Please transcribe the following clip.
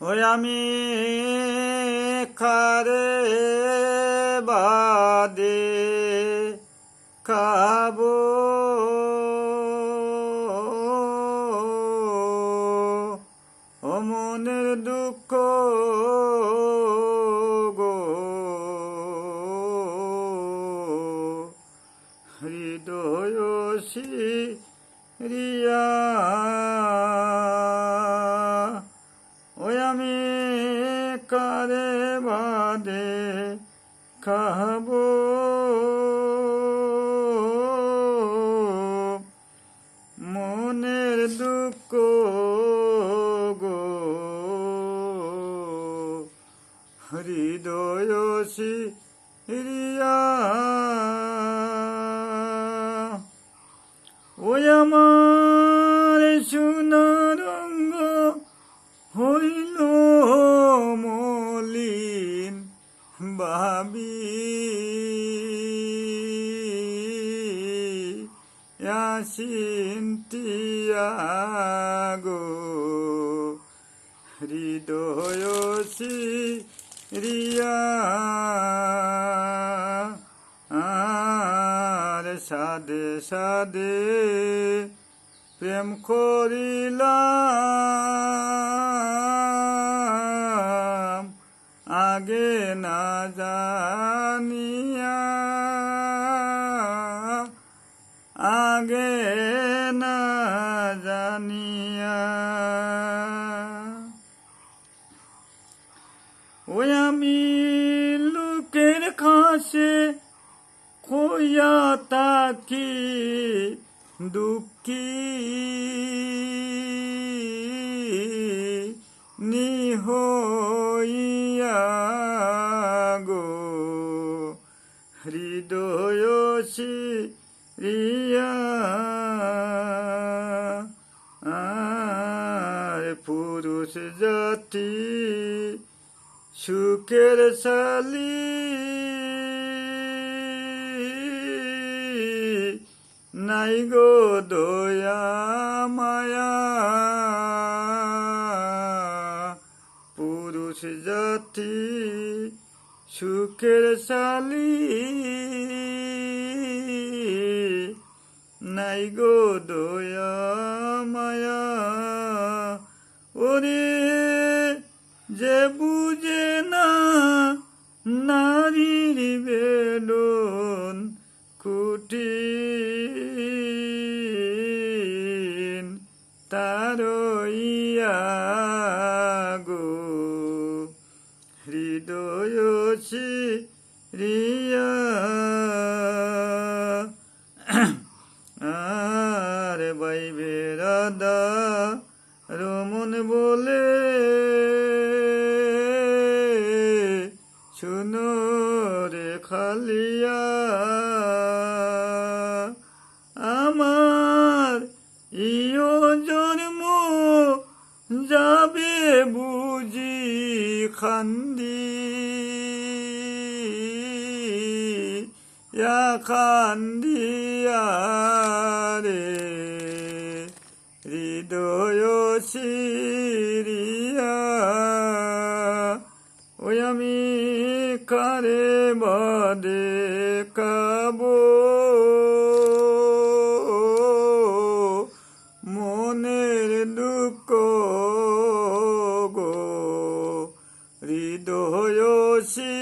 ওই আমি খারে বাদে খাব। ও মনের দুঃখ গো। হৃদয় রিয়া বাদে খাব মনের দুঃখ গো হৃদয় রিয়া ওই ভাবি আসিন্তিয়া গো হৃদয় রিয়া। আর সাদে সাদে প্রেম করিলাম আগে না জানিয়া আগে না জানিয়া। ওই আমি লোকের কাছে কইয়া তাকি দুঃখী। হৃদয় রিয়া। আর পুরুষ জাতি সুখের সালি নাই গো দয়া মায়া। পুরুষ জাতি সুখের সালি নাই গো দয়া মায়া। ওরে যে খান্দি। ইয়া খান্দিয়া রে হৃদয় সিরিয়া। ওই আমি কারে বাদে হৃদয় সিরিয়া